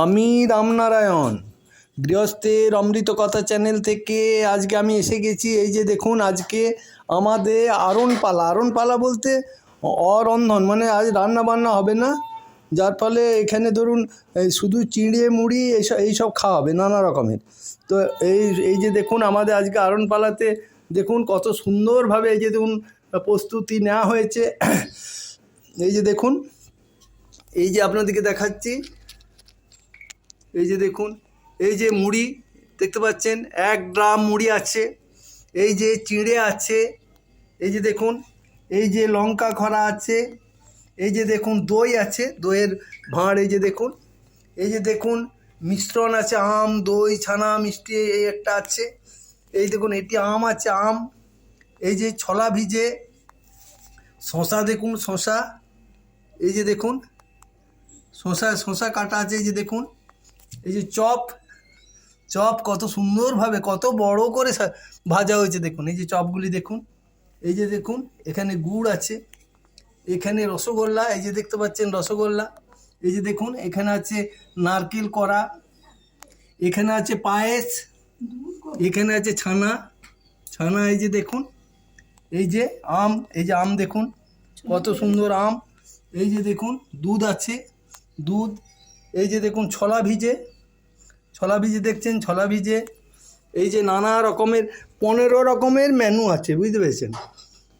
আমি রামনারায়ণ, গৃহস্থের অমৃত কথা চ্যানেল থেকে আজকে আমি এসে গেছি। এই যে দেখুন, আজকে আমাদের আরণপালা। আরণপালা বলতে অরন্ধন মানে আজ রান্না বান্না হবে না। যার ফলে এখানে ধরুন শুধু চিঁড়ে, মুড়ি এইসব এইসব খাওয়া হবে নানা রকমের। তো এই এই যে দেখুন, আমাদের আজকে আরণপালাতে দেখুন, কত সুন্দরভাবে এই যে দেখুন, প্রস্তুতি নেওয়া হয়েছে। এই যে দেখুন, এই যে আপনাদেরকে দেখাচ্ছি এই যে দেখুন এই যে মুড়ি দেখতে পাচ্ছেন এক ড্রাম মুড়ি আছে এই যে চিঁড়ে আছে এই যে দেখুন এই যে লঙ্কা খরা আছে এই যে দেখুন দই আছে দইয়ের ভাঁড় এই যে দেখুন এই যে দেখুন মিশ্রণ আছে আম দই ছানা মিষ্টি এই একটা আছে এই দেখুন এটি আম আছে আম এই যে ছলা ভিজে শশা দেখুন শশা এই যে দেখুন শশা শশা কাটা আছে এই যে দেখুন এই যে চপ চপ কত সুন্দরভাবে কত বড় করে ভাজা হয়েছে দেখুন এই যে চপগুলি দেখুন এই যে দেখুন এখানে গুড় আছে এখানে রসগোল্লা এই যে দেখতে পাচ্ছেন রসগোল্লা এই যে দেখুন এখানে আছে নারকেল করা এখানে আছে পায়েস এখানে আছে ছানা ছানা এই যে দেখুন এই যে আম এই যে আম দেখুন কত সুন্দর আম এই যে দেখুন দুধ আছে দুধ এই যে দেখুন ছলা ভিজে ছলা ভিজে দেখছেন, ছলা ভিজে। এই যে নানা রকমের, পনেরো রকমের মেনু আছে, বুঝতে পেরেছেন?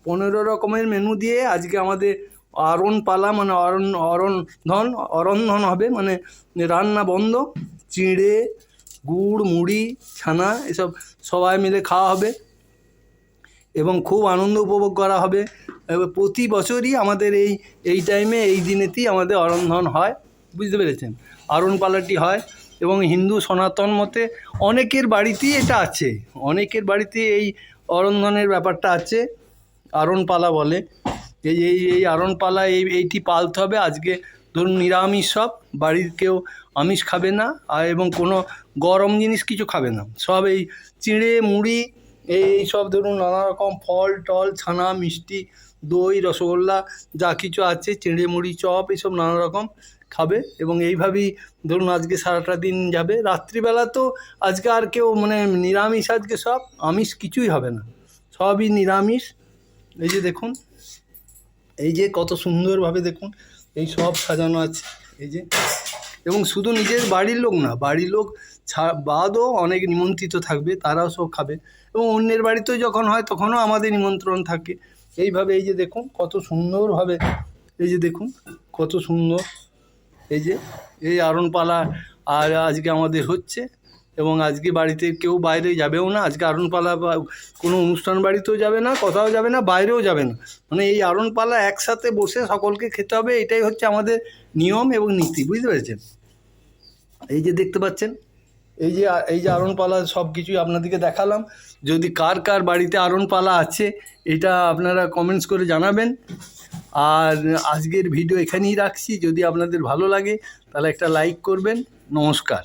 পনেরো রকমের মেনু দিয়ে আজকে আমাদের অরণ পালা মানে অরণ অরণ ধন অরণধন হবে মানে রান্না বন্ধ। চিঁড়ে, গুড়, মুড়ি, ছানা, এসব সবাই মিলে খাওয়া হবে। এবং খুব আনন্দ উপভোগ করা হবে। প্রতি বছরই আমাদের এই এই টাইমে এই দিনেতেই আমাদের অরন্ধন হয়, বুঝতে পেরেছেন? আরণ পালাটি হয়। এবং হিন্দু সনাতন মতে অনেকের বাড়িতেই এটা আছে। অনেকের বাড়িতে এই অরন্ধনের ব্যাপারটা আছে। আরণপালা বলে। এই এই এই আরণপালা, এই, এইটি পালতে হবে। আজকে ধরুন নিরামিষ সব, বাড়ির কেউ আমিষ খাবে না, আর এবং কোনো গরম জিনিস কিছু খাবে না। সব এই চিঁড়ে, মুড়ি, এই সব ধরুন নানা রকম ফল, টল, ছানা, মিষ্টি দই, রসগোল্লা, যা কিছু আছে, চিঁড়ে, মুড়ি, চপ এইসব নানা রকম খাবে এবং এইভাবেই ধরুন আজকে সারাটা দিন যাবে। রাত্রিবেলা তো আজকে আর কেউ মানে নিরামিষ আজকে সব, আমিষ কিছুই হবে না। সবই নিরামিষ। এই যে দেখুন, এই যে কত সুন্দরভাবে দেখুন, এই সব সাজানো আছে, এই যে। এবং শুধু নিজের বাড়ির লোক না, বাড়ির লোক বাদও অনেক নিমন্ত্রিত থাকবে, তারাও সব খাবে। এবং অন্যের বাড়িতেও যখন হয়, তখনও আমাদের নিমন্ত্রণ থাকে। এইভাবে এই যে দেখুন, কত সুন্দরভাবে, এই যে দেখুন, কত সুন্দর। এই যে, এই আরণপালা আর আজকে আমাদের হচ্ছে, এবং আজকে বাড়িতে কেউ বাইরে যাবেও না। আজকে আরণপালা বা কোনো অনুষ্ঠান বাড়িতেও যাবে না, কোথাও যাবে না, বাইরেও যাবে না। মানে এই আরণপালা একসাথে বসে সকলকে খেতে হবে, এটাই হচ্ছে আমাদের নিয়ম এবং নীতি, বুঝতে পেরেছেন? এই যে দেখতে পাচ্ছেন এই যে এই যে আরণপালা সব কিছুই আপনাদেরকে দেখালাম। যদি কার কার বাড়িতে আরণপালা আছে, এটা আপনারা কমেন্টস করে জানাবেন। আর আজকের ভিডিও এখানেই রাখছি। যদি আপনাদের ভালো লাগে, তাহলে একটা লাইক করবেন। নমস্কার।